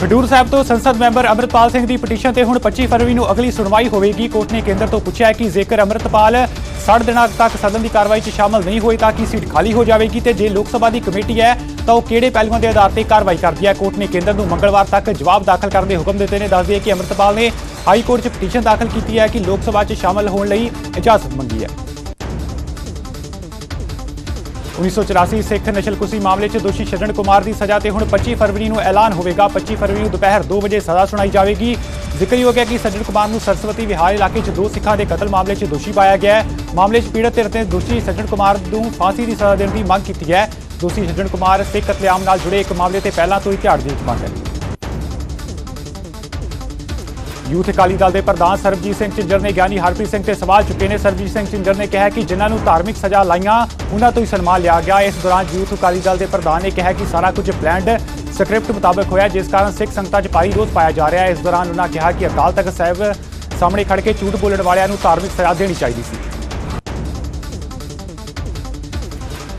ਖਡੂਰ ਸਾਹਿਬ ਤੋਂ ਸੰਸਦ ਮੈਂਬਰ ਅਮਰਤਪਾਲ ਸਿੰਘ ਦੀ ਪਟੀਸ਼ਨ ਤੇ ਹੁਣ 25 ਫਰਵਰੀ ਨੂੰ ਅਗਲੀ ਸੁਣਵਾਈ ਹੋਵੇਗੀ। ਕੋਰਟ ਨੇ ਕੇਂਦਰ ਤੋਂ ਪੁੱਛਿਆ ਕਿ ਜੇਕਰ ਅਮਰਤਪਾਲ 60 ਦਿਨਾਂ ਤੱਕ ਸਦਨ ਦੀ ਕਾਰਵਾਈ 'ਚ ਸ਼ਾਮਲ ਨਹੀਂ ਹੋਏ ਤਾਂ ਕੀ ਸੀਟ ਖਾਲੀ ਹੋ ਜਾਵੇਗੀ ਤੇ ਜੇ ਲੋਕ ਸਭਾ ਦੀ ਕਮੇਟੀ ਹੈ ਤਾਂ ਉਹ ਕਿਹੜੇ ਪਹਿਲੂਆਂ ਦੇ ਆਧਾਰ ਤੇ ਕਾਰਵਾਈ ਕਰਦੀ ਹੈ? ਕੋਰਟ ਨੇ ਕੇਂਦਰ ਨੂੰ ਮੰਗਲਵਾਰ ਤੱਕ ਜਵਾਬ ਦਾਖਲ ਕਰਨ ਦੇ ਹੁਕਮ ਦਿੱਤੇ ਨੇ। ਦੱਸ ਦਈਏ ਕਿ ਅਮਰਤਪਾਲ ਨੇ ਹਾਈ ਕੋਰਟ 'ਚ ਪਟੀਸ਼ਨ ਦਾਖਲ ਕੀਤੀ ਹੈ ਕਿ ਲੋਕ ਸਭਾ 'ਚ ਸ਼ਾਮਲ ਹੋਣ ਲਈ ਇਜਾਜ਼ਤ ਮੰਗੀ ਹੈ। 1984 ਸਿੱਖ ਨਸ਼ਲਕੁਸ਼ੀ ਮਾਮਲੇ 'ਚ ਦੋਸ਼ੀ ਛੱਡਣ ਕੁਮਾਰ ਦੀ ਸਜ਼ਾ ਤੇ ਹੁਣ 25 ਫਰਵਰੀ ਨੂੰ ਐਲਾਨ ਹੋਵੇਗਾ। 25 ਫਰਵਰੀ ਨੂੰ ਦੁਪਹਿਰ 2 ਵਜੇ ਸਜ਼ਾ ਸੁਣਾਈ ਜਾਵੇਗੀ। ਜ਼ਿਕਰਯੋਗ ਹੈ ਕਿ ਸੱਜਣ ਕੁਮਾਰ ਨੂੰ ਸਰਸਵਤੀ ਵਿਹਾਰ ਇਲਾਕੇ 'ਚ ਦੋ ਸਿੱਖਾਂ ਦੇ ਕਤਲ ਮਾਮਲੇ 'ਚ ਦੋਸ਼ੀ ਪਾਇਆ ਗਿਆ ਹੈ। ਮਾਮਲੇ 'ਚ ਪੀੜਤ ਧਿਰ ਤੇ ਦੋਸ਼ੀ ਸੱਜਣ ਕੁਮਾਰ ਨੂੰ ਫਾਂਸੀ ਦੀ ਸਜ਼ਾ ਦੇਣ ਦੀ ਮੰਗ ਕੀਤੀ ਹੈ। ਦੋਸ਼ੀ ਸੱਜਣ ਕੁਮਾਰ ਸਿੱਖ ਕਤਲੇਆਮ ਨਾਲ ਜੁੜੇ ਇੱਕ ਮਾਮਲੇ ਤੇ ਪਹਿਲਾਂ ਤੋਂ ਹੀ ਝਾੜ ਦੀ ਮੰਗ ਹੈ। ਯੂਥ ਅਕਾਲੀ ਦਲ ਦੇ ਪ੍ਰਧਾਨ ਸਰਬਜੀਤ ਸਿੰਘ ਝਿੰਜਰ ਨੇ ਗਿਆਨੀ ਹਰਪ੍ਰੀਤ ਸਿੰਘ ਤੇ ਸਵਾਲ ਚੁੱਕੇ ਨੇ। ਸਰਬਜੀਤ ਸਿੰਘ ਝਿੰਜਰ ਨੇ ਕਿਹਾ ਕਿ ਜਿਨ੍ਹਾਂ ਨੂੰ ਧਾਰਮਿਕ ਸਜ਼ਾ ਲਾਈਆਂ, ਉਹਨਾਂ ਤੋਂ ਹੀ ਸਨਮਾਨ ਲਿਆ ਗਿਆ। ਇਸ ਦੌਰਾਨ ਯੂਥ ਅਕਾਲੀ ਦਲ ਦੇ ਪ੍ਰਧਾਨ ਨੇ ਕਿਹਾ ਕਿ ਸਾਰਾ ਕੁਝ ਪਲਾਨਡ ਸਕ੍ਰਿਪਟ ਮੁਤਾਬਕ ਹੋਇਆ, ਜਿਸ ਕਾਰਨ ਸਿੱਖ ਸੰਗਤਾਂ 'ਚ ਭਾਰੀ ਰੋਸ ਪਾਇਆ ਜਾ ਰਿਹਾ ਹੈ। ਇਸ ਦੌਰਾਨ ਉਹਨਾਂ ਕਿਹਾ ਕਿ ਅਕਾਲ ਤਖਤ ਸਾਹਿਬ ਸਾਹਮਣੇ ਖੜ ਕੇ ਝੂਠ ਬੋਲਣ ਵਾਲਿਆਂ ਨੂੰ ਧਾਰਮਿਕ ਸਜ਼ਾ ਦੇਣੀ ਚਾਹੀਦੀ ਸੀ।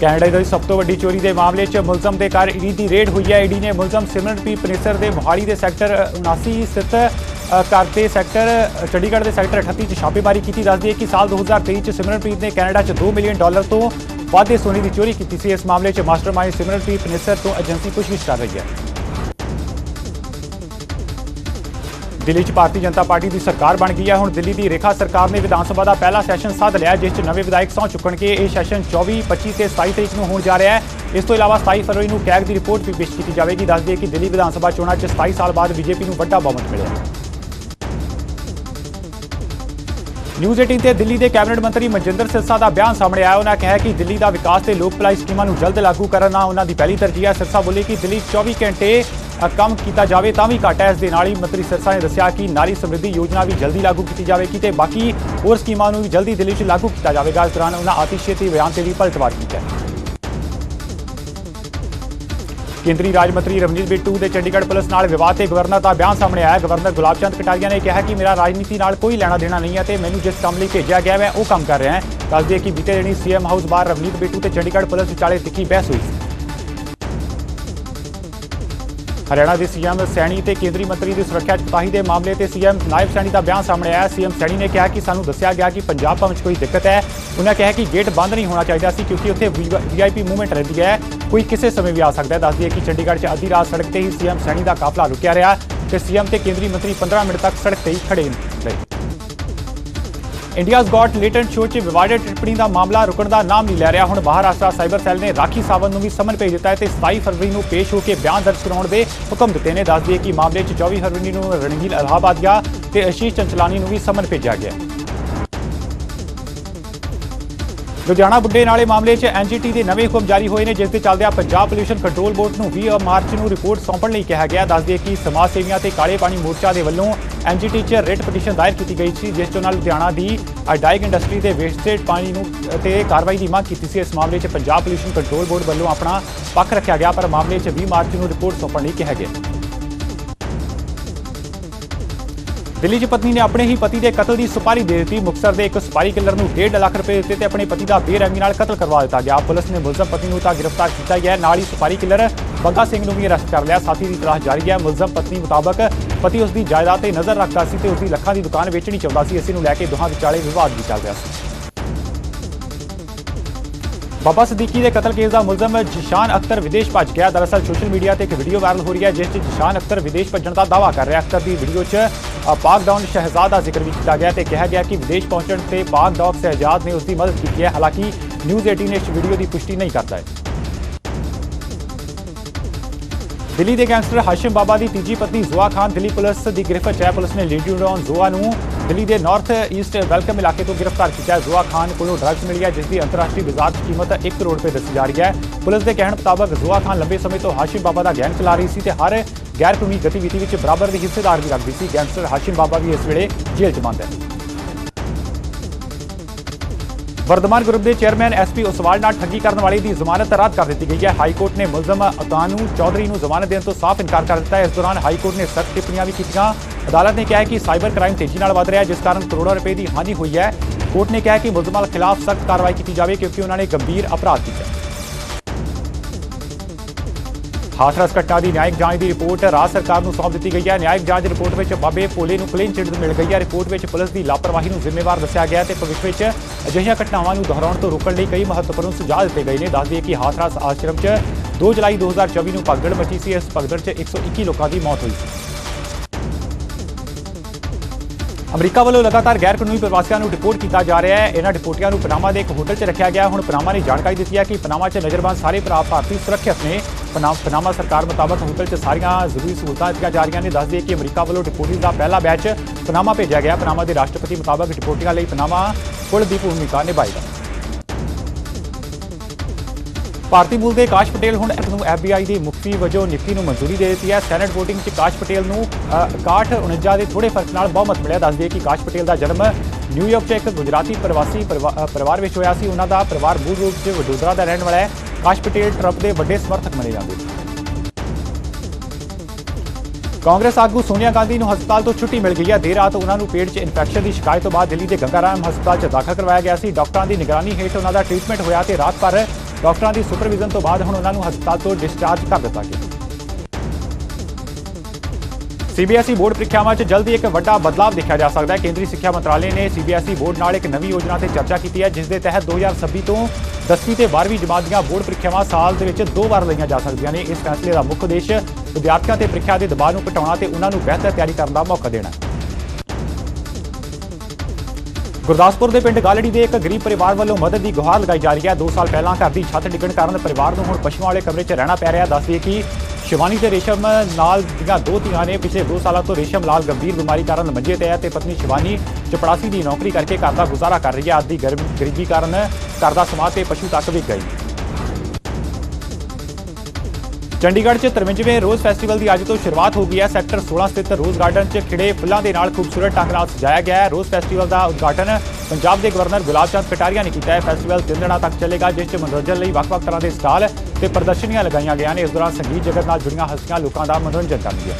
ਕੈਨੇਡਾ ਦੀ ਸਭ ਤੋਂ ਵੱਡੀ ਚੋਰੀ ਦੇ ਮਾਮਲੇ 'ਚ ਮੁਲਜ਼ਮ ਦੇ ਘਰ ਈਡੀ ਦੀ ਰੇਡ ਹੋਈ ਹੈ। ਈਡੀ ਨੇ ਮੁਲਜ਼ਮ ਸਿਮਰਨਪ੍ਰੀਤ ਪਨੇਸਰ ਦੇ ਮੋਹਾਲੀ ਦੇ ਸੈਕਟਰ 79 ਸਥਿਤ ਘਰ ਤੇ ਸੈਕਟਰ ਚੰਡੀਗੜ੍ਹ ਦੇ ਸੈਕਟਰ 38 'ਚ ਛਾਪੇਮਾਰੀ ਕੀਤੀ ਦੱਸਦੀ ਹੈ ਕਿ ਸਾਲ 2023 'ਚ ਸਿਮਰਨਪ੍ਰੀਤ ਨੇ ਕੈਨੇਡਾ 'ਚ 2 ਮਿਲੀਅਨ ਡਾਲਰ ਤੋਂ ਵੱਧ ਦੇ ਸੋਨੇ ਦੀ ਚੋਰੀ ਕੀਤੀ ਸੀ। ਇਸ ਮਾਮਲੇ 'ਚ ਮਾਸਟਰਮਾਈਂਡ ਸਿਮਰਨਪ੍ਰੀਤ ਨਿਸਰ ਤੋਂ ਏਜੰਸੀ ਪੁੱਛਗਿੱਛ ਕਰ ਰਹੀ ਹੈ। ਦਿੱਲੀ 'ਚ ਭਾਰਤੀ ਜਨਤਾ ਪਾਰਟੀ ਦੀ ਸਰਕਾਰ ਬਣ ਗਈ ਹੈ। ਹੁਣ ਦਿੱਲੀ ਦੀ ਰੇਖਾ ਸਰਕਾਰ ਨੇ ਵਿਧਾਨ ਸਭਾ ਦਾ ਪਹਿਲਾ ਸੈਸ਼ਨ ਸੱਦ ਲਿਆ, ਜਿਸ 'ਚ ਨਵੇਂ ਵਿਧਾਇਕ ਸਹੁੰ ਚੁੱਕਣਗੇ। ਇਹ ਸੈਸ਼ਨ 24 25 ਤੇ 27 ਤਰੀਕ ਨੂੰ ਹੋਣ ਜਾ ਰਿਹਾ ਹੈ। ਇਸ ਤੋਂ ਇਲਾਵਾ 27 ਫਰਵਰੀ ਨੂੰ ਕੈਗ ਦੀ ਰਿਪੋਰਟ ਵੀ ਪੇਸ਼ ਕੀਤੀ ਜਾਵੇਗੀ। ਦੱਸ ਦਈਏ ਕਿ ਦਿੱਲੀ ਵਿਧਾਨ ਸਭਾ ਚੋਣਾਂ 'ਚ 27 ਸਾਲ ਬਾਅਦ ਬੀਜੇਪੀ ਨੂੰ ਵੱਡਾ ਬਹੁਮਤ ਮਿਲਿਆ। ਨਿਊਜ਼ 18 ਤੇ ਦਿੱਲੀ ਦੇ ਕੈਬਨਿਟ ਮੰਤਰੀ ਮਨਜਿੰਦਰ ਸਿਰਸਾ ਦਾ ਬਿਆਨ ਸਾਹਮਣੇ ਆਇਆ। ਉਹਨਾਂ ਕਿਹਾ ਕਿ ਦਿੱਲੀ ਦਾ ਵਿਕਾਸ ਤੇ ਲੋਕ ਭਲਾਈ ਸਕੀਮਾਂ ਨੂੰ ਜਲਦ ਲਾਗੂ ਕਰਨਾ ਉਹਨਾਂ ਦੀ ਪਹਿਲੀ ਤਰਜੀਹ ਹੈ। ਸਿਰਸਾ ਬੋਲੇ ਕਿ ਦਿੱਲੀ 'ਚ 24 ਘੰਟੇ ਕੰਮ ਕੀਤਾ ਜਾਵੇ ਤਾਂ ਵੀ ਘੱਟ ਹੈ। ਇਸ ਦੇ ਨਾਲ ਹੀ ਮੰਤਰੀ ਸਿਰਸਾ ਨੇ ਦੱਸਿਆ ਕਿ ਨਾਰੀ ਸਮਰਿੱਧੀ ਯੋਜਨਾ ਵੀ ਜਲਦੀ ਲਾਗੂ ਕੀਤੀ ਜਾਵੇਗੀ ਤੇ ਬਾਕੀ ਹੋਰ ਸਕੀਮਾਂ ਨੂੰ ਵੀ ਜਲਦੀ ਦਿੱਲੀ 'ਚ ਲਾਗੂ ਕੀਤਾ ਜਾਵੇਗਾ। ਇਸ ਦੌਰਾਨ ਉਹਨਾਂ ਆਤਿਸ਼ੇਤੀ ਬਿਆਨ ਤੇ ਵੀ ਪਲਟਵਾਰ ਕੀਤਾ। ਹੈ ਕੇਂਦਰੀ ਰਾਜ ਮੰਤਰੀ ਰਵਨੀਤ ਬਿੱਟੂ ਦੇ ਚੰਡੀਗੜ੍ਹ ਪੁਲਿਸ ਨਾਲ ਵਿਵਾਦ ਤੇ ਗਵਰਨਰ ਦਾ ਬਿਆਨ ਸਾਹਮਣੇ ਆਇਆ ਗਵਰਨਰ ਗੁਲਾਬ ਚੰਦ ਕਟਾਰੀਆ ਨੇ ਕਿਹਾ ਕਿ ਮੇਰਾ ਰਾਜਨੀਤੀ ਨਾਲ ਕੋਈ ਲੈਣਾ ਦੇਣਾ ਨਹੀਂ ਹੈ ਤੇ ਮੈਨੂੰ ਜਿਸ ਕੰਮ ਲਈ ਭੇਜਿਆ ਗਿਆ ਮੈਂ ਉਹ ਕੰਮ ਕਰ ਰਿਹਾ ਹਾਂ। ਦੱਸ ਕਿ ਬੀਤੇ ਦਿਨੀ ਸੀਐਮ ਹਾਊਸ ਬਾਹਰ ਰਵਨੀਤ ਬਿੱਟੂ ਤੇ ਚੰਡੀਗੜ੍ਹ ਪੁਲਿਸ ਵਿਚਾਲੇ ਤਿੱਖੀ ਬਹਿਸ ਹੋਈ ਹਰਿਆਣਾ ਦੇ ਸੀਐਮ ਸੈਣੀ ਤੇ ਕੇਂਦਰੀ ਮੰਤਰੀ ਦੀ ਸੁਰੱਖਿਆ 'ਚ ਦੇ ਮਾਮਲੇ ਤੇ ਸੀਐਮ ਨਾਇਬ ਸੈਣੀ ਦਾ ਬਿਆਨ ਸਾਹਮਣੇ ਆਇਆ। ਸੀਐਮ ਸੈਣੀ ਨੇ ਕਿਹਾ ਕਿ ਸਾਨੂੰ ਦੱਸਿਆ ਗਿਆ ਕਿ ਪੰਜਾਬ ਭਵਨ ਕੋਈ ਦਿੱਕਤ ਹੈ। ਉਹਨਾਂ ਕਿਹਾ ਕਿ ਗੇਟ ਬੰਦ ਨਹੀਂ ਹੋਣਾ ਚਾਹੀਦਾ ਸੀ ਕਿਉਂਕਿ ਉੱਥੇ ਵੀਆਈਪੀ ਮੂਵਮੈਂਟ ਰਹਿੰਦੀ ਹੈ। ਕੋਈ ਕਿਸੇ ਸਮੇਂ ਵੀ ਆ ਸਕਦਾ ਹੈ। ਦੱਸਦੀ ਹੈ ਕਿ ਚੰਡੀਗੜ੍ਹ 'ਚ ਅੱਧੀ ਰਾਤ ਸੜਕ ਤੇ ਹੀ ਸੀਐਮ ਸੈਣੀ ਦਾ ਕਾਫਲਾ ਰੁਕਿਆ ਰਿਹਾ ਤੇ ਸੀਐਮ ਤੇ ਕੇਂਦਰੀ ਮੰਤਰੀ 15 ਮਿੰਟ ਤੱਕ ਸੜਕ ਤੇ ਹੀ ਖੜੇ ਰਹੇ ਇੰਡੀਆਜ਼ ਗॉट ਲੇਟੈਂਟ ਸ਼ੋਅ 'ਚ ਵਿਵਾਦਿਤ ਟਿੱਪਣੀ ਦਾ ਮਾਮਲਾ ਰੁਕਣ ਦਾ ਨਾਮ ਨਹੀਂ ਲੈ ਰਿਹਾ। ਹੁਣ ਮਹਾਰਾਸ਼ਟਰ ਸਾਈਬਰ ਸੈੱਲ ਨੇ ਰਾਖੀ ਸਾਵੰਤ ਨੂੰ ਵੀ ਸਮਨ ਭੇਜ ਦਿੱਤਾ ਹੈ ਤੇ 27 ਫਰਵਰੀ ਨੂੰ ਪੇਸ਼ ਹੋ ਕੇ ਬਿਆਨ ਦਰਜ ਕਰਾਉਣ ਦੇ ਹੁਕਮ ਦਿੱਤੇ ਨੇ। ਦੱਸ ਦਈਏ ਕਿ ਮਾਮਲੇ 'ਚ 24 ਫਰਵਰੀ ਨੂੰ ਰਣਜੀਤ ਅਲਾਹਾਬਾਦੀਆ ਤੇ ਅਸ਼ੀਸ਼ ਚੰਚਲਾਨੀ ਨੂੰ ਵੀ ਸਮਨ ਭੇਜਿਆ ਗਿਆ। ਹੈ ਲੁਧਿਆਣਾ ਬੁੱਢੇ ਨਾਲੇ ਮਾਮਲੇ 'ਚ ਐਨਜੀਟੀ ਦੇ ਨਵੇਂ ਹੁਕਮ ਜਾਰੀ ਹੋਏ ਨੇ, ਜਿਸ ਦੇ ਚੱਲਦਿਆਂ ਪੰਜਾਬ ਪੋਲਿਊਸ਼ਨ ਕੰਟਰੋਲ ਬੋਰਡ ਨੂੰ 20 ਮਾਰਚ ਨੂੰ ਰਿਪੋਰਟ ਸੌਂਪਣ ਲਈ ਕਿਹਾ ਗਿਆ। ਦੱਸਦੇ ਕਿ ਸਮਾਜ ਸੇਵੀਆਂ ਤੇ ਕਾਲੇ ਪਾਣੀ ਮੋਰਚਾ ਦੇ ਵੱਲੋਂ ਐਨਜੀਟੀ 'ਚ ਰਿਟ ਪਟੀਸ਼ਨ ਦਾਇਰ ਕੀਤੀ ਗਈ ਸੀ, ਜਿਸ ਤੋਂ ਨਾਲ ਲੁਧਿਆਣਾ ਦੀ ਡਾਈਗ ਇੰਡਸਟਰੀ ਦੇ ਵੇਸਟੇਡ ਪਾਣੀ ਨੂੰ ਤੇ ਕਾਰਵਾਈ ਦੀ ਮੰਗ ਕੀਤੀ ਸੀ। ਇਸ ਮਾਮਲੇ 'ਚ ਪੰਜਾਬ ਪੋਲਿਊਸ਼ਨ ਕੰਟਰੋਲ ਬੋਰਡ ਵੱਲੋਂ ਆਪਣਾ ਪੱਖ ਰੱਖਿਆ ਗਿਆ, ਪਰ ਮਾਮਲੇ 'ਚ 20 ਮਾਰਚ ਨੂੰ ਰਿਪੋਰਟ ਸੌਂਪਣ ਲਈ ਕਿਹਾ ਗਿਆ। ਦਿੱਲੀ 'ਚ ਪਤਨੀ ਨੇ ਆਪਣੇ ਹੀ ਪਤੀ ਦੇ ਕਤਲ ਦੀ ਸੁਪਾਰੀ ਦੇ ਦਿੱਤੀ। ਮੁਕਤਸਰ ਦੇ ਇੱਕ ਸੁਪਾਰੀ ਕਿਲਰ ਨੂੰ 1.5 ਲੱਖ ਰੁਪਏ ਦਿੱਤੇ ਤੇ ਆਪਣੇ ਪਤੀ ਦਾ ਬੇਰਹਿਮੀ ਨਾਲ ਕਤਲ ਕਰਵਾ ਦਿੱਤਾ ਗਿਆ। ਪੁਲਿਸ ਨੇ ਮੁਲਜ਼ਮ ਪਤੀ ਨੂੰ ਤਾਂ ਗ੍ਰਿਫਤਾਰ ਕੀਤਾ ਗਿਆ। ਨਾਲ ਹੀ ਸੁਪਾਰੀ ਕਿਲਰ ਬੰਗਾ ਸਿੰਘ ਨੂੰ ਵੀ ਅਰੈਸਟ ਕਰ ਲਿਆ। ਸਾਥੀ ਦੀ ਤਲਾਸ਼ ਜਾਰੀ ਹੈ। ਮੁਲਜ਼ਮ ਪਤਨੀ ਮੁਤਾਬਕ ਪਤੀ ਉਸ ਦੀ ਜਾਇਦਾਦ ਤੇ ਨਜ਼ਰ ਰੱਖਦਾ ਸੀ ਤੇ ਉਸ ਦੀ ਲੱਖਾਂ ਦੀ ਦੁਕਾਨ ਵੇਚਣੀ ਚਾਹੁੰਦਾ ਸੀ। ਇਸ ਨੂੰ ਲੈ ਕੇ ਦੋਹਾਂ ਵਿਚਾਲੇ ਵਿਵਾਦ ਵੀ ਚੱਲ ਰਿਹਾ ਸੀ। ਬਾਬਾ ਸਦੀਕੀ ਦੇ ਕਤਲ ਕੇਸ ਦਾ ਮੁਲਜ਼ਮ ਜਿਸ਼ਾਨ ਅਖਤਰ ਵਿਦੇਸ਼ ਭੱਜ ਗਿਆ। ਦਰਅਸਲ ਸੋਸ਼ਲ ਮੀਡੀਆ ਤੇ ਇੱਕ ਵੀਡੀਓ ਵਾਇਰਲ ਹੋ ਰਹੀ ਹੈ, ਜਿਸ 'ਚ ਜਿਸ਼ਾਨ ਅਖਤਰ ਵਿਦੇਸ਼ ਭੱਜਣ ਦਾ ਦਾਅਵਾ ਕਰ ਰਿਹਾ। ਅਖਤਰ ਦੀ ਵੀਡੀਓ 'ਚ ਪਾਕਡਾਊਨ ਸ਼ਹਿਜ਼ਾਦ ਦਾ ਜ਼ਿਕਰ ਵੀ ਕੀਤਾ ਗਿਆ ਤੇ ਕਿਹਾ ਗਿਆ ਕਿ ਵਿਦੇਸ਼ ਪਹੁੰਚਣ ਤੇ ਪਾਕ ਸ਼ਹਿਜ਼ਾਦ ਨੇ ਉਸ ਦੀ ਮਦਦ ਕੀਤੀ ਹੈ। ਹਾਲਾਂਕਿ, ਨਿਊਜ਼ 18 ਇਸ ਵੀਡੀਓ ਦੀ ਪੁਸ਼ਟੀ ਨਹੀਂ ਕਰਦਾ ਹੈ। ਦਿੱਲੀ ਦੇ ਗੈਂਗਸਟਰ ਹਾਸ਼ਿਮ ਬਾਬਾ ਦੀ ਤੀਜੀ ਪਤਨੀ ਜ਼ੁਆ ਖਾਨ, ਦਿੱਲੀ ਪੁਲਿਸ ਦੀ ਗ੍ਰਿਫਤ 'ਚ ਹੈ ਪੁਲਿਸ ਨੇ ਲੀਡੀ ਡੌਨ ਜ਼ੁਆ ਨੂੰ ਦਿੱਲੀ ਦੇ ਨਾਰਥ ਈਸਟ ਵੈਲਕਮ ਇਲਾਕੇ ਤੋਂ ਗ੍ਰਿਫਤਾਰ ਕੀਤਾ ਹੈ। ਜ਼ੁਆ ਖਾਨ ਕੋਲੋਂ ਡਰੱਗਸ ਮਿਲੀ ਹੈ ਜਿਸ ਦੀ ਅੰਤਰਰਾਸ਼ਟਰੀ ਬਾਜ਼ਾਰ 'ਚ ਕੀਮਤ 1 ਕਰੋੜ ਰੁਪਏ ਦੱਸੀ ਜਾ ਰਹੀ ਹੈ। ਪੁਲਿਸ ਦੇ ਕਹਿਣ ਮੁਤਾਬਕ ਜ਼ੁਆ ਖਾਨ ਲੰਬੇ ਸਮੇਂ ਤੋਂ ਹਾਸ਼ਿਮ ਬਾਬਾ ਦਾ ਗੈਂਗ ਚਲਾ ਰਹੀ ਸੀ ਤੇ ਹਰ ਗੈਰ ਕਾਨੂੰਨੀ ਗਤੀਵਿਧੀ ਵਿੱਚ ਬਰਾਬਰ ਦੀ ਹਿੱਸੇਦਾਰ ਵੀ ਰੱਖਦੀ ਸੀ। ਗੈਂਗਸਟਰ ਹਾਸ਼ਿਮ ਬਾਬਾ ਵੀ ਇਸ ਵੇਲੇ ਜੇਲ੍ਹ 'ਚ ਬੰਦ ਹੈ। ਵਰਧਮਾਨ ਗਰੁੱਪ ਦੇ ਚੇਅਰਮੈਨ ਐਸਪੀ ਉਸਵਾਲ ਨਾਲ ਠੱਗੀ ਕਰਨ ਵਾਲੇ ਦੀ ਜ਼ਮਾਨਤ ਰੱਦ ਕਰ ਦਿੱਤੀ ਗਈ ਹੈ। ਹਾਈ ਕੋਰਟ ਨੇ ਮੁਲਜ਼ਮ ਅਤਾਨੂ ਚੌਧਰੀ ਨੂੰ ਜ਼ਮਾਨਤ ਦੇਣ ਤੋਂ ਸਾਫ਼ ਇਨਕਾਰ ਕਰ ਦਿੱਤਾ ਹੈ। ਇਸ ਦੌਰਾਨ ਹਾਈ ਕੋਰਟ ਨੇ ਸਖਤ ਟਿੱਪਣੀਆਂ ਵੀ ਕੀਤੀਆਂ। ਅਦਾਲਤ ਨੇ ਕਿਹਾ ਹੈ ਕਿ ਸਾਈਬਰ ਕ੍ਰਾਈਮ ਤੇਜ਼ੀ ਨਾਲ ਵਧ ਰਿਹਾ ਹੈ, ਜਿਸ ਕਾਰਨ ਕਰੋੜਾਂ ਰੁਪਏ ਦੀ ਹਾਨੀ ਹੋਈ ਹੈ। ਕੋਰਟ ਨੇ ਕਿਹਾ ਕਿ ਮੁਲਜ਼ਮਾਂ ਖਿਲਾਫ ਸਖਤ ਕਾਰਵਾਈ ਕੀਤੀ ਜਾਵੇ ਕਿਉਂਕਿ ਉਹਨਾਂ ਨੇ ਗੰਭੀਰ ਅਪਰਾਧ ਕੀਤਾ। ਹੈ ਹਾਥਰਸ ਘਟਨਾ ਦੀ ਨਿਆਇਕ ਜਾਂਚ ਦੀ ਰਿਪੋਰਟ ਰਾਜ ਸਰਕਾਰ ਨੂੰ ਸੌਂਪ ਦਿੱਤੀ ਗਈ ਹੈ। ਨਿਆਇਕ ਜਾਂਚ ਰਿਪੋਰਟ ਵਿੱਚ ਬਾਬੇ ਪੋਲੇ ਨੂੰ ਕਲੀਨ ਚਿੱਟ ਮਿਲ ਗਈ ਹੈ। ਰਿਪੋਰਟ ਵਿੱਚ ਪੁਲਿਸ ਦੀ ਲਾਪਰਵਾਹੀ ਨੂੰ ਜ਼ਿੰਮੇਵਾਰ ਦੱਸਿਆ ਗਿਆ ਹੈ ਤੇ ਭਵਿੱਖ ਵਿੱਚ ਅਜਿਹੀਆਂ ਘਟਨਾਵਾਂ ਨੂੰ ਦੁਹਰਾਉਣ ਤੋਂ ਰੋਕਣ ਲਈ ਕਈ ਮਹੱਤਵਪੂਰਨ ਸੁਝਾਅ ਦਿੱਤੇ ਗਏ ਨੇ। ਦੱਸ ਦਈਏ ਕਿ ਹਾਥਰਸ ਆਸ਼ਰਮ 'ਚ 2 ਜੁਲਾਈ 2024 ਨੂੰ ਭਗਦੜ ਮਚੀ ਸੀ। ਇਸ ਭਗਦੜ 'ਚ 121 ਲੋਕਾਂ ਦੀ ਮੌਤ ਹੋਈ ਸੀ। ਅਮਰੀਕਾ ਵੱਲੋਂ ਲਗਾਤਾਰ ਗੈਰ ਕਾਨੂੰਨੀ ਪ੍ਰਵਾਸੀਆਂ ਨੂੰ ਡਿਪੋਰਟ ਕੀਤਾ ਜਾ ਰਿਹਾ ਹੈ। ਇਹਨਾਂ ਡਿਪੋਰਟੀਆਂ ਨੂੰ ਪਨਾਮਾ ਦੇ ਇੱਕ ਹੋਟਲ 'ਚ ਰੱਖਿਆ ਗਿਆ। ਹੁਣ ਪਨਾਮਾ ਨੇ ਜਾਣਕਾਰੀ ਦਿੱਤੀ ਹੈ ਕਿ ਪਨਾਮਾ 'ਚ ਨਜ਼ਰਬੰਦ ਸਾਰੇ ਭਰਾ ਭਾਰਤੀ ਸੁਰੱਖਿਅਤ ਨੇ। ਪਨਾਮਾ ਸਰਕਾਰ ਮੁਤਾਬਕ ਹੋਟਲ 'ਚ ਸਾਰੀਆਂ ਜ਼ਰੂਰੀ ਸਹੂਲਤਾਂ ਦਿੱਤੀਆਂ ਜਾ ਰਹੀਆਂ ਨੇ। ਦੱਸ ਦਈਏ ਕਿ ਅਮਰੀਕਾ ਵੱਲੋਂ ਡਿਪੋਰਟੀਜ਼ ਦਾ ਪਹਿਲਾ ਬੈਚ ਪਨਾਮਾ ਭੇਜਿਆ ਗਿਆ। ਪਨਾਮਾ ਦੇ ਰਾਸ਼ਟਰਪਤੀ ਮੁਤਾਬਕ ਡਿਪੋਰਟੀਆਂ ਲਈ ਪਨਾਮਾ ਪੁਲ ਦੀ ਭੂਮਿਕਾ ਨਿਭਾਏਗਾ ਭਾਰਤੀ ਮੂਲ ਦੇ ਕਾਸ਼ ਪਟੇਲ ਹੁਣ ਇਸ ਨੂੰ FBI ਦੀ ਮੁਖੀ ਵਜੋਂ ਨਿਯੁਕਤੀ ਨੂੰ ਮਨਜ਼ੂਰੀ ਦੇ ਦਿੱਤੀ ਹੈ। ਸੈਨੇਟ VOTING 'ਚ ਕਾਸ਼ ਪਟੇਲ ਨੂੰ ਅ, 61 49 ਦੇ ਥੋੜੇ ਫ਼ਰਕ ਨਾਲ ਬਹੁਮਤ ਮਿਲਿਆ। ਦੱਸ ਦਈਏ ਕਿ ਕਾਸ਼ ਪਟੇਲ ਦਾ ਜਨਮ ਨਿਊਯਾਰਕ 'ਚ ਇੱਕ ਗੁਜਰਾਤੀ ਪ੍ਰਵਾਸੀ ਪਰਿਵਾ- ਪਰਿਵਾਰ ਵਿੱਚ ਹੋਇਆ ਸੀ। ਉਹਨਾਂ ਦਾ ਪਰਿਵਾਰ ਮੂਲ ਰੂਪ 'ਚ ਵਡੋਦਰਾ ਦਾ ਰਹਿਣ ਵਾਲਾ ਹੈ। ਕਾਸ਼ ਪਟੇਲ ਟਰੰਪ ਦੇ ਵੱਡੇ ਸਮਰਥਕ ਮੰਨੇ ਜਾਂਦੇ ਨੇ ਕਾਂਗਰਸ ਆਗੂ ਸੋਨੀਆ ਗਾਂਧੀ ਨੂੰ ਹਸਪਤਾਲ ਤੋਂ ਛੁੱਟੀ ਮਿਲ ਗਈ ਹੈ। ਦੇਰ ਰਾਤ ਉਹਨਾਂ ਨੂੰ ਪੇਟ 'ਚ ਇਨਫੈਕਸ਼ਨ ਦੀ ਸ਼ਿਕਾਇਤ ਤੋਂ ਬਾਅਦ ਦਿੱਲੀ ਦੇ ਗੰਗਾਰਾਮ ਹਸਪਤਾਲ 'ਚ ਦਾਖਲ ਕਰਵਾਇਆ ਗਿਆ ਸੀ। ਡਾਕਟਰਾਂ ਦੀ ਨਿਗਰਾਨੀ ਹੇਠ ਉਹਨਾਂ ਦਾ ਟ੍ਰੀਟਮੈਂਟ ਹੋਇਆ ਤੇ ਰਾਤ ਭਰ ਡਾਕਟਰਾਂ ਦੀ ਸੁਪਰਵਿਜ਼ਨ ਤੋਂ ਬਾਅਦ ਹੁਣ ਉਹਨਾਂ ਨੂੰ ਹਸਪਤਾਲ ਤੋਂ ਡਿਸਚਾਰਜ ਕਰ ਦਿੱਤਾ ਗਿਆ। ਸੀਬੀਐਸਈ ਬੋਰਡ ਪ੍ਰੀਖਿਆਵਾਂ 'ਚ ਜਲਦੀ ਇੱਕ ਵੱਡਾ ਬਦਲਾਅ ਦੇਖਿਆ ਜਾ ਸਕਦਾ ਹੈ। ਕੇਂਦਰੀ ਸਿੱਖਿਆ ਮੰਤਰਾਲੇ ਨੇ ਸੀਬੀਐਸਈ ਬੋਰਡ ਨਾਲ ਇੱਕ ਨਵੀਂ ਯੋਜਨਾ ਤੇ ਚਰਚਾ ਕੀਤੀ ਹੈ, ਜਿਸ ਦੇ ਤਹਿਤ 2026 ਤੋਂ 10ਵੀਂ ਤੇ 12ਵੀਂ ਜਮਾਤ ਦੀਆਂ ਬੋਰਡ ਪ੍ਰੀਖਿਆਵਾਂ ਸਾਲ ਦੇ ਵਿੱਚ ਦੋ ਵਾਰ ਲਈਆਂ ਜਾ ਸਕਦੀਆਂ ਨੇ। ਇਸ ਫੈਸਲੇ ਦਾ ਮੁੱਖ ਉਦੇਸ਼ ਵਿਦਿਆਰਥੀਆਂ ਤੇ ਪ੍ਰੀਖਿਆ ਦੇ ਦਬਾਅ ਨੂੰ ਘਟਾਉਣਾ ਤੇ ਉਹਨਾਂ ਨੂੰ ਬਿਹਤਰ ਤਿਆਰੀ ਕਰਨ ਦਾ ਮੌਕਾ ਦੇਣਾ। ਹੈ ਗੁਰਦਾਸਪੁਰ ਦੇ ਪਿੰਡ ਗਾਲੜੀ ਦੇ ਇੱਕ ਗਰੀਬ ਪਰਿਵਾਰ ਵੱਲੋਂ ਮਦਦ ਦੀ ਗੁਹਾਰ ਲਗਾਈ ਜਾ ਰਹੀ ਹੈ। 2 ਸਾਲ ਪਹਿਲਾਂ ਘਰ ਦੀ ਛੱਤ ਡਿੱਗਣ ਕਾਰਨ ਪਰਿਵਾਰ ਨੂੰ ਹੁਣ ਪਸ਼ੂਆਂ ਵਾਲੇ ਕਮਰੇ 'ਚ ਰਹਿਣਾ ਪੈ ਰਿਹਾ ਦੱਸਦੀ ਦਈਏ ਕਿ ਸ਼ਿਵਾਨੀ ਤੇ ਰੇਸ਼ਮ ਨਾਲ ਦੀਆਂ ਦੋ ਧੀਆਂ ਨੇ ਪਿਛਲੇ 2 ਸਾਲਾਂ ਤੋਂ ਰੇਸ਼ਮ ਲਾਲ ਗੰਭੀਰ ਬਿਮਾਰੀ ਕਾਰਨ ਮੰਜੇ ਤੇ ਹੈ ਤੇ ਪਤਨੀ ਸ਼ਿਵਾਨੀ ਚਪੜਾਸੀ ਦੀ ਨੌਕਰੀ ਕਰਕੇ ਘਰ ਦਾ ਗੁਜ਼ਾਰਾ ਕਰ ਰਹੀ ਹੈ। ਆਦੀ ਗਰੀਬੀ ਕਾਰਨ ਘਰ ਦਾ ਸਮਾਨ ਤੇ ਪਸ਼ੂ ਤੱਕ ਵੀ ਗਈ ਚੰਡੀਗੜ੍ਹ 'ਚ 53ਵੇਂ ਰੋਜ਼ ਫੈਸਟੀਵਲ ਦੀ ਅੱਜ ਤੋਂ ਸ਼ੁਰੂਆਤ ਹੋ ਗਈ ਹੈ। ਸੈਕਟਰ 16 ਸਥਿਤ ਰੋਜ਼ ਗਾਰਡਨ 'ਚ ਖਿੜੇ ਫੁੱਲਾਂ ਦੇ ਨਾਲ ਖੂਬਸੂਰਤ ਢੰਗ ਨਾਲ ਸਜਾਇਆ ਗਿਆ ਹੈ। ਰੋਜ਼ ਫੈਸਟੀਵਲ ਦਾ ਉਦਘਾਟਨ ਪੰਜਾਬ ਦੇ ਗਵਰਨਰ ਗੁਲਾਬ ਚੰਦ ਕਟਾਰੀਆ ਨੇ ਕੀਤਾ ਹੈ। ਫੈਸਟੀਵਲ ਤਿੰਨ ਦਿਨਾਂ ਤੱਕ ਚੱਲੇਗਾ, ਜਿਸ 'ਚ ਮਨੋਰੰਜਨ ਲਈ ਵੱਖ-ਵੱਖ ਤਰ੍ਹਾਂ ਦੇ ਸਟਾਲ ਤੇ ਪ੍ਰਦਰਸ਼ਨੀਆਂ ਲਗਾਈਆਂ ਗਈਆਂ ਨੇ। ਇਸ ਦੌਰਾਨ ਸੰਗੀਤ ਜਗਤ ਨਾਲ ਜੁੜੀਆਂ ਹਸਤੀਆਂ ਲੋਕਾਂ ਦਾ ਮਨੋਰੰਜਨ ਕਰਨਗੀਆਂ।